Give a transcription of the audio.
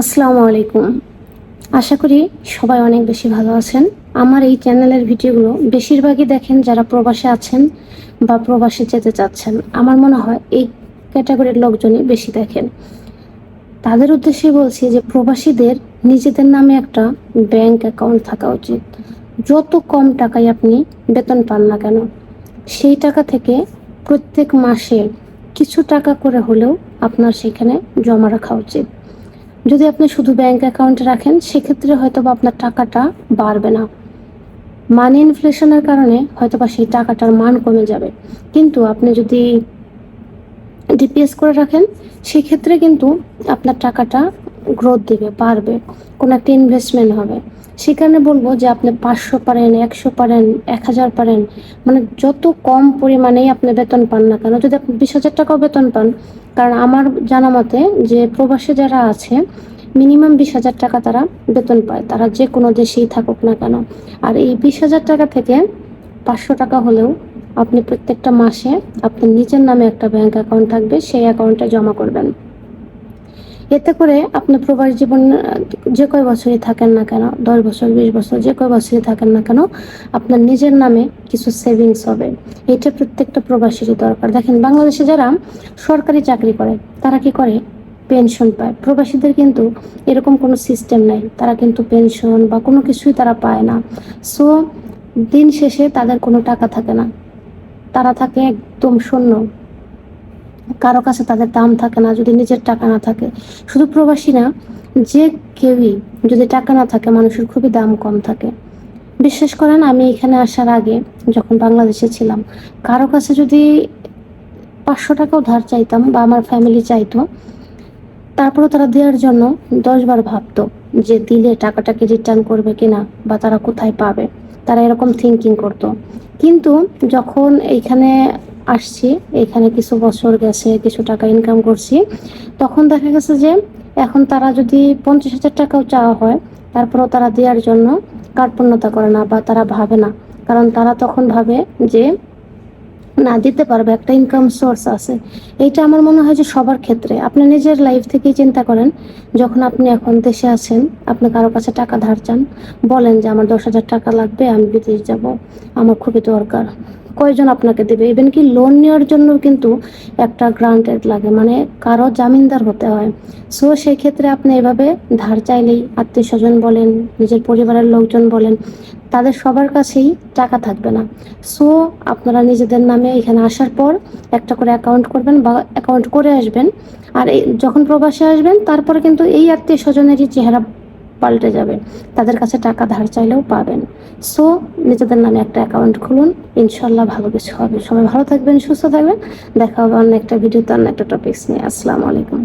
আসসালামু আলাইকুম। আশা করি সবাই অনেক বেশি ভালো আছেন। আমার এই চ্যানেলের ভিডিওগুলো বেশিরভাগই দেখেন যারা প্রবাসে আছেন বা প্রবাসে যেতে চাচ্ছেন। আমার মনে হয় এই ক্যাটাগরির লোকজনই বেশি দেখেন। তাদের উদ্দেশ্যে বলছি যে প্রবাসীদের নিজেদের নামে একটা ব্যাংক অ্যাকাউন্ট থাকা উচিত। যত কম টাকায় আপনি বেতন পান না কেন, সেই টাকা থেকে প্রত্যেক মাসে কিছু টাকা করে হলেও আপনার সেখানে জমা রাখা উচিত। যদি আপনি শুধু ব্যাংক অ্যাকাউন্টে রাখেন, সেক্ষেত্রে হয়তো বা আপনার টাকাটা বাড়বে না। মানি ইনফ্লেশনের কারণে হয়তো বা সেই টাকাটার মান কমে যাবে। কিন্তু আপনি যদি ডিপিএস করে রাখেন, সেক্ষেত্রে কিন্তু আপনার টাকাটা গ্রোথ দিবে, বাড়বে। কোনো একটা ইনভেস্টমেন্ট হবে। সে কারণে বলব যে আপনি পাঁচশো পারেন, একশো পারেন, এক হাজার পারেন মানে যত কম পরিমাণেই আপনি বেতন পান না কেন, যদি আপনি বিশ হাজার টাকাও বেতন পান, কারণ আমার জানা মতে যে প্রবাসে যারা আছে, মিনিমাম বিশ হাজার টাকা তারা বেতন পায়, তারা যে কোনো দেশেই থাকুক না কেন। আর এই বিশ হাজার টাকা থেকে পাঁচশো টাকা হলেও আপনি প্রত্যেকটা মাসে আপনার নিজের নামে একটা ব্যাংক অ্যাকাউন্ট থাকবে, সেই অ্যাকাউন্টে জমা করবেন। এতে করে আপনি প্রবাস জীবন যে কয় বছরই থাকেন না কেন, দশ বছর, বিশ বছর, যে কয় বছরই থাকেন না কেন, আপনার নিজের নামে কিছু সেভিংস হবে। এটা প্রত্যেকটা প্রবাসীরই দরকার। দেখেন, বাংলাদেশে যারা সরকারি চাকরি করে, তারা কি করে? পেনশন পায়। প্রবাসীদের কিন্তু এরকম কোনো সিস্টেম নাই। তারা কিন্তু পেনশন বা কোনো কিছুই তারা পায় না। সো দিন শেষে তাদের কোনো টাকা থাকে না। তারা থাকে একদম শূন্য। কারও কাছে তাদের দাম থাকে না, যদি নিজের টাকা না থাকে। শুধু প্রবাসী না, যে কেউই যদি টাকা না থাকে, মানুষের খুবই দাম কম থাকে। বিশ্বাস করেন, আমি এখানে আসার আগে যখন বাংলাদেশে ছিলাম, কারও কাছে যদি পাঁচশো টাকাও ধার চাইতাম বা আমার ফ্যামিলি চাইতো, তারপরেও তারা দেওয়ার জন্য দশবার ভাবতো যে দিলে টাকাটাকে রিটার্ন করবে কিনা বা তারা কোথায় পাবে। তারা এরকম থিঙ্কিং করতো। কিন্তু যখন এইখানে আসছি, এখানে কিছু বছর গেছে, কিছু টাকা ইনকাম করছি। তখন দেখা গেছে যে এখন তারা যদি পঞ্চাশ হাজার টাকাও চাওয়া হয়, তারপরেও তারা দেওয়ার জন্য কার্পণ্যতা করে না বা তারা ভাবে না। কারণ তারা তখন ভাবে যে না, দিতে পারবে, একটা ইনকাম সোর্স আছে। এইটা আমার মনে হয় যে সবার ক্ষেত্রে। আপনি নিজের লাইফ থেকেই চিন্তা করেন, যখন আপনি এখন দেশে আছেন, আপনি কারও কাছে টাকা ধার চান, বলেন যে আমার দশ হাজার টাকা লাগবে, আমি বিদেশ যাব, আমার খুবই দরকার। কয়জন আপনাকে দেবে? ইভেন কি লোন নেওয়ার জন্য কিন্তু একটা গ্রান্টেড লাগে মানে কারও জামিনদার হতে হয়। সো সেই ক্ষেত্রে আপনি এভাবে ধার চাইলেই আত্মীয় স্বজন বলেন, নিজের পরিবারের লোকজন বলেন, তাদের সবার কাছেই টাকা থাকবে না। সো আপনারা নিজেদের নামে এখানে আসার পর একটা করে অ্যাকাউন্ট করবেন বা অ্যাকাউন্ট করে আসবেন। আর যখন প্রবাসে আসবেন, তারপরে কিন্তু এই আত্মীয় স্বজনেরই চেহারা পাল্টে যাবে তাদের কাছে টাকা ধার চাইলেও পাবেন। সো নিজেদের নামে একটা অ্যাকাউন্ট খুলুন। ইনশাল্লাহ ভালো কিছু হবে। সবাই ভালো থাকবেন, সুস্থ থাকবেন। দেখা হবে অন্য একটা ভিডিওতে অন্য একটা টপিক্স নিয়ে। আসসালামু আলাইকুম।